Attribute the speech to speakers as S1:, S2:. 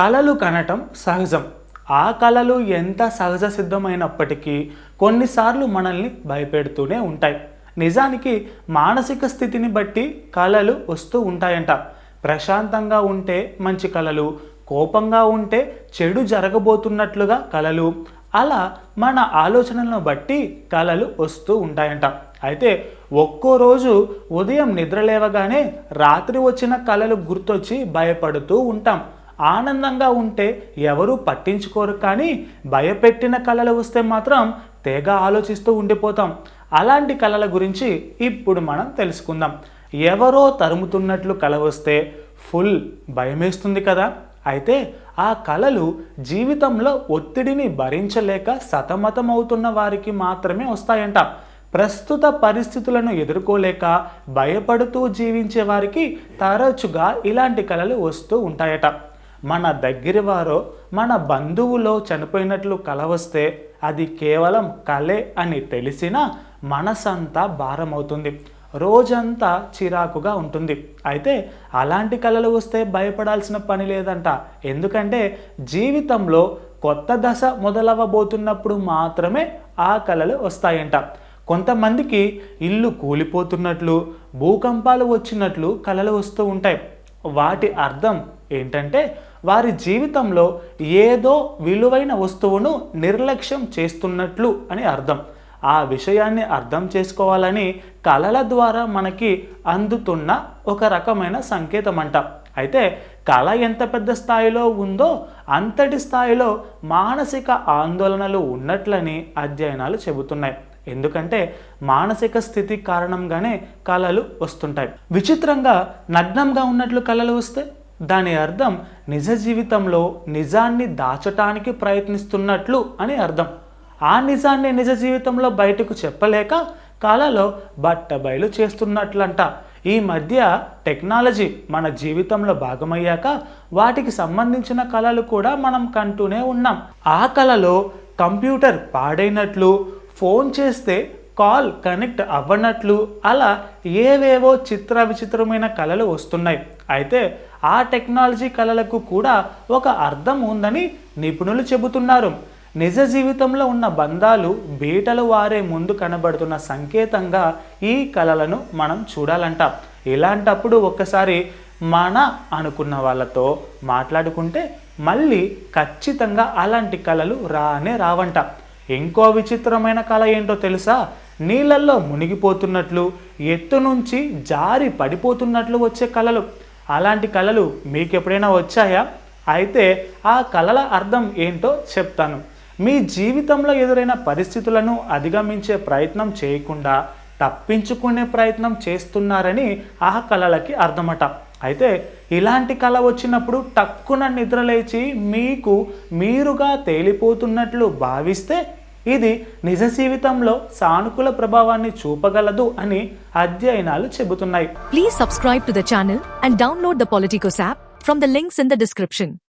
S1: కళలు కనటం సహజం. ఆ కళలు ఎంత సహజ సిద్ధమైనప్పటికీ కొన్నిసార్లు మనల్ని భయపెడుతూనే ఉంటాయి. నిజానికి మానసిక స్థితిని బట్టి కళలు వస్తూ ఉంటాయంట. ప్రశాంతంగా ఉంటే మంచి కళలు కోపంగా ఉంటే చెడు జరగబోతున్నట్లుగా కళలు అలా మన ఆలోచనలను బట్టి కళలు వస్తూ ఉంటాయంట. అయితే ఒక్కో రోజు ఉదయం నిద్రలేవగానే రాత్రి వచ్చిన కళలు గుర్తొచ్చి భయపడుతూ ఉంటాం. ఆనందంగా ఉంటే ఎవరూ పట్టించుకోరు కానీ భయపెట్టిన కళలు వస్తే మాత్రం తెగ ఆలోచిస్తూ ఉండిపోతాం. అలాంటి కళల గురించి ఇప్పుడు మనం తెలుసుకుందాం. ఎవరో తరుముతున్నట్లు కళ వస్తే ఫుల్ భయమేస్తుంది కదా. అయితే ఆ కళలు జీవితంలో ఒత్తిడిని భరించలేక సతమతమవుతున్న వారికి మాత్రమే వస్తాయంట. ప్రస్తుత పరిస్థితులను ఎదుర్కోలేక భయపడుతూ జీవించే వారికి తరచుగా ఇలాంటి కళలు వస్తూ ఉంటాయట. మన దగ్గరి వారో మన బంధువులో చనిపోయినట్లు కల వస్తే అది కేవలం కలే అని తెలిసినా మనసంతా భారమవుతుంది. రోజంతా చిరాకుగా ఉంటుంది. అయితే అలాంటి కళలు వస్తే భయపడాల్సిన పని లేదంట. ఎందుకంటే జీవితంలో కొత్త దశ మొదలవ్వబోతున్నప్పుడు మాత్రమే ఆ కళలు వస్తాయంట. కొంతమందికి ఇల్లు కూలిపోతున్నట్లు భూకంపాలు వచ్చినట్లు కళలు వస్తూ ఉంటాయి. వాటి అర్థం ఏంటంటే వారి జీవితంలో ఏదో విలువైన వస్తువును నిర్లక్ష్యం చేస్తున్నట్లు అని అర్థం. ఆ విషయాన్ని అర్థం చేసుకోవాలని కళల ద్వారా మనకి అందుతున్న ఒక రకమైన సంకేతం అంట అయితే కళ ఎంత పెద్ద స్థాయిలో ఉందో అంతటి స్థాయిలో మానసిక ఆందోళనలు ఉన్నట్లని అధ్యయనాలు చెబుతున్నాయి. ఎందుకంటే మానసిక స్థితి కారణంగానే కళలు వస్తుంటాయి. విచిత్రంగా నగ్నంగా ఉన్నట్లు కళలు వస్తే దాని అర్థం నిజ జీవితంలో నిజాన్ని దాచటానికి ప్రయత్నిస్తున్నట్లు అని అర్థం. ఆ నిజాన్ని నిజ జీవితంలో బయటకు చెప్పలేక కళలో బట్టబయలు చేస్తున్నట్లంట. ఈ మధ్య టెక్నాలజీ మన జీవితంలో భాగమయ్యాక వాటికి సంబంధించిన కళలు కూడా మనం కంటూనే ఉన్నాం. ఆ కళలో కంప్యూటర్ పాడైనట్లు ఫోన్ చేస్తే కాల్ కనెక్ట్ అవ్వనట్లు అలా ఏవేవో చిత్ర విచిత్రమైన కళలు వస్తున్నాయి. అయితే ఆ టెక్నాలజీ కళలకు కూడా ఒక అర్థం ఉందని నిపుణులు చెబుతున్నారు. నిజ జీవితంలో ఉన్న బంధాలు బీటలు వారే ముందు కనబడుతున్న సంకేతంగా ఈ కళలను మనం చూడాలంట. ఇలాంటప్పుడు ఒక్కసారి మన అనుకున్న వాళ్ళతో మాట్లాడుకుంటే మళ్ళీ ఖచ్చితంగా అలాంటి కళలు రానే రావంట. ఇంకో విచిత్రమైన కళ ఏంటో తెలుసా? నీళ్ళల్లో మునిగిపోతున్నట్లు ఎత్తు నుంచి జారి పడిపోతున్నట్లు వచ్చే కళలు. అలాంటి కళలు మీకు ఎప్పుడైనా వచ్చాయా? అయితే ఆ కళల అర్థం ఏంటో చెప్తాను. మీ జీవితంలో ఎదురైన పరిస్థితులను అధిగమించే ప్రయత్నం చేయకుండా తప్పించుకునే ప్రయత్నం చేస్తున్నారని ఆ కళలకి అర్థమట. అయితే ఇలాంటి కళ వచ్చినప్పుడు టక్కున నిద్రలేచి మీకు మీరుగా తేలిపోతున్నట్లు భావిస్తే ఇది నిజ జీవితంలో సానుకూల ప్రభావాన్ని చూపగలదు అని అధ్యయనాలు చెబుతున్నాయి.
S2: Please subscribe to the and download the Politicos app from the links in the description